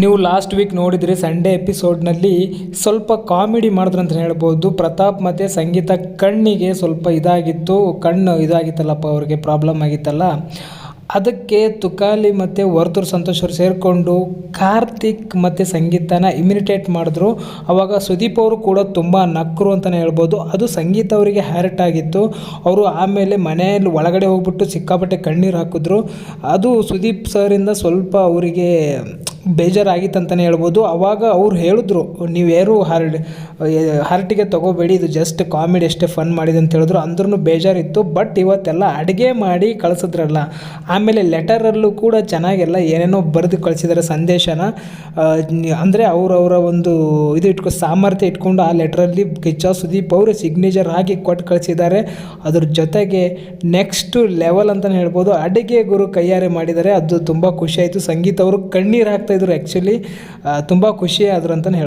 ನೀವು last week ನೋಡಿದರೆ Sunday ಎಪಿಸೋಡ್ನಲ್ಲಿ ಸ್ವಲ್ಪ ಕಾಮಿಡಿ ಮಾಡಿದ್ರು ಅಂತ ಹೇಳ್ಬೋದು. ಪ್ರತಾಪ್ ಮತ್ತು ಸಂಗೀತ ಕಣ್ಣಿಗೆ ಸ್ವಲ್ಪ ಇದಾಗಿತ್ತು. ಕಣ್ಣು ಇದಾಗಿತ್ತಲ್ಲಪ್ಪ, ಅವ್ರಿಗೆ ಪ್ರಾಬ್ಲಮ್ ಆಗಿತ್ತಲ್ಲ. ಅದಕ್ಕೆ ತುಕಾಲಿ ಮತ್ತು ವರ್ತೂರ್ ಸಂತೋಷ್ ಅವರು ಸೇರಿಕೊಂಡು ಕಾರ್ತಿಕ್ ಮತ್ತು ಸಂಗೀತನ ಇಮಿನಿಟೇಟ್ ಮಾಡಿದ್ರು. ಅವಾಗ ಸುದೀಪ್ ಅವರು ಕೂಡ ತುಂಬ ನಕ್ಕರು ಅಂತಲೇ ಹೇಳ್ಬೋದು. ಅದು ಸಂಗೀತ ಅವರಿಗೆ ಹ್ಯಾರ್ಟ್ ಆಗಿತ್ತು. ಅವರು ಆಮೇಲೆ ಮನೆಯಲ್ಲಿ ಒಳಗಡೆ ಹೋಗ್ಬಿಟ್ಟು ಸಿಕ್ಕಾಪಟ್ಟೆ ಕಣ್ಣೀರು ಹಾಕಿದ್ರು. ಅದು ಸುದೀಪ್ ಸರಿಂದ ಸ್ವಲ್ಪ ಅವರಿಗೆ ಬೇಜಾರಾಗಿತ್ತು ಅಂತಲೇ ಹೇಳ್ಬೋದು. ಆವಾಗ ಅವ್ರು ಹೇಳಿದ್ರು, ನೀವು ಯಾರು ಹಾರ್ಡ್ ಹಾರ್ಟಿಗೆ ತೊಗೋಬೇಡಿ, ಇದು ಜಸ್ಟ್ ಕಾಮಿಡಿ ಅಷ್ಟೇ ಫನ್ ಮಾಡಿದೆ ಅಂತ ಹೇಳಿದ್ರು. ಅಂದ್ರೂ ಬೇಜಾರಿತ್ತು ಬಟ್ ಇವತ್ತೆಲ್ಲ ಅಡುಗೆ ಮಾಡಿ ಕಳಿಸಿದ್ರಲ್ಲ, ಆಮೇಲೆ ಲೆಟರಲ್ಲೂ ಕೂಡ ಚೆನ್ನಾಗೆಲ್ಲ ಏನೇನೋ ಬರೆದು ಕಳಿಸಿದ್ದಾರೆ ಸಂದೇಶನ. ಅಂದರೆ ಅವರವರ ಒಂದು ಇದು ಇಟ್ಕೊ, ಸಾಮರ್ಥ್ಯ ಇಟ್ಕೊಂಡು ಆ ಲೆಟ್ರಲ್ಲಿ ಕಿಚ್ಚ ಸುದೀಪ್ ಅವರು ಸಿಗ್ನೇಚರ್ ಹಾಕಿ ಕೊಟ್ಟು ಕಳಿಸಿದ್ದಾರೆ. ಅದ್ರ ಜೊತೆಗೆ ನೆಕ್ಸ್ಟು ಲೆವೆಲ್ ಅಂತಲೇ ಹೇಳ್ಬೋದು. ಅಡುಗೆ ಗುರು ಕೈಯಾರೆ ಮಾಡಿದ್ದಾರೆ, ಅದು ತುಂಬ ಖುಷಿಯಾಯಿತು ಸಂಗೀತ ಅವರು ಕಣ್ಣೀರು ಹಾಕ್ತಾಯಿದ್ರು ಆ್ಯಕ್ಚುಲಿ ತುಂಬ ಖುಷಿ ಆದ್ರು ಅಂತಲೇ ಹೇಳ್ಬೋದು.